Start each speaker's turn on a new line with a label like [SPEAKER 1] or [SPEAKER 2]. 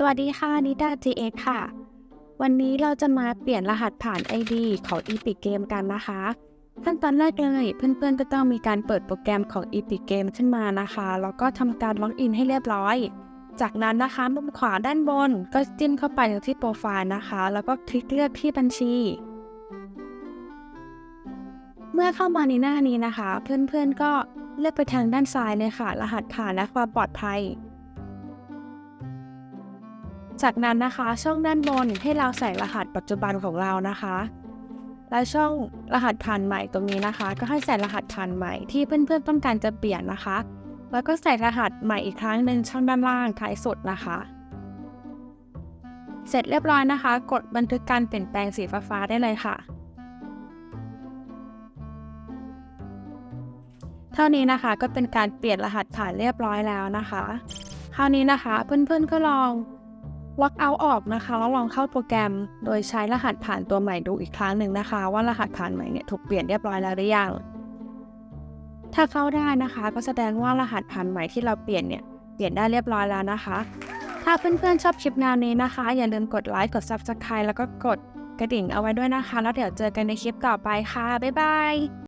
[SPEAKER 1] สวัสดีค่ะนิดา GX ค่ะ วันนี้เราจะมาเปลี่ยนรหัสผ่าน ID ของ Epic Game กันนะคะ ขั้นตอนแรกเลยเพื่อนๆก็ต้องมีการเปิดโปรแกรมของ Epic Game ขึ้นมานะคะ แล้วก็ทำการล็อกอินให้เรียบร้อย จากนั้นนะคะมุมขวาด้านบนก็จิ้มเข้าไปที่โปรไฟล์นะคะ แล้วก็คลิกเลือกที่บัญชี เมื่อเข้ามาในหน้านี้นะคะ เพื่อนๆก็เลือกไปทางด้านซ้ายเลยค่ะ รหัสผ่านและความปลอดภัย จากนั้นนะคะช่องด้านบนให้เราใส่รหัสปัจจุบันของเรานะคะ และช่องรหัสผ่านใหม่ตรงนี้นะคะ ก็ให้ใส่รหัสผ่านใหม่ที่เพื่อนๆต้องการจะเปลี่ยนนะคะ แล้วก็ใส่รหัสใหม่อีกครั้งหนึ่งช่องด้านล่างท้ายสุดนะคะ เสร็จเรียบร้อยนะคะ กดบันทึกการเปลี่ยนแปลงสีฟ้าได้เลยค่ะ เท่านี้นะคะก็เป็นการเปลี่ยนรหัสผ่านเรียบร้อยแล้วนะคะ คราวนี้นะคะเพื่อนๆก็ลอง ล็อกเอาออกนะคะแล้วลองเข้าโปรแกรม โดยใช้รหัสผ่านตัวใหม่ดูอีกครั้งหนึ่งนะคะ ว่ารหัสผ่านใหม่เนี่ยถูกเปลี่ยนเรียบร้อยแล้วหรือยังถ้าเข้าได้นะคะ ก็แสดงว่ารหัสผ่านใหม่ที่เราเปลี่ยนเนี่ยเปลี่ยนได้เรียบร้อยแล้วนะคะ ถ้าเพื่อนๆชอบคลิปแนวนี้นะคะ อย่าลืมกดไลค์กด Subscribe แล้วก็กดกระดิ่งเอาไว้ด้วยนะคะ แล้วเดี๋ยวเจอกันในคลิปต่อไปค่ะบ๊ายบาย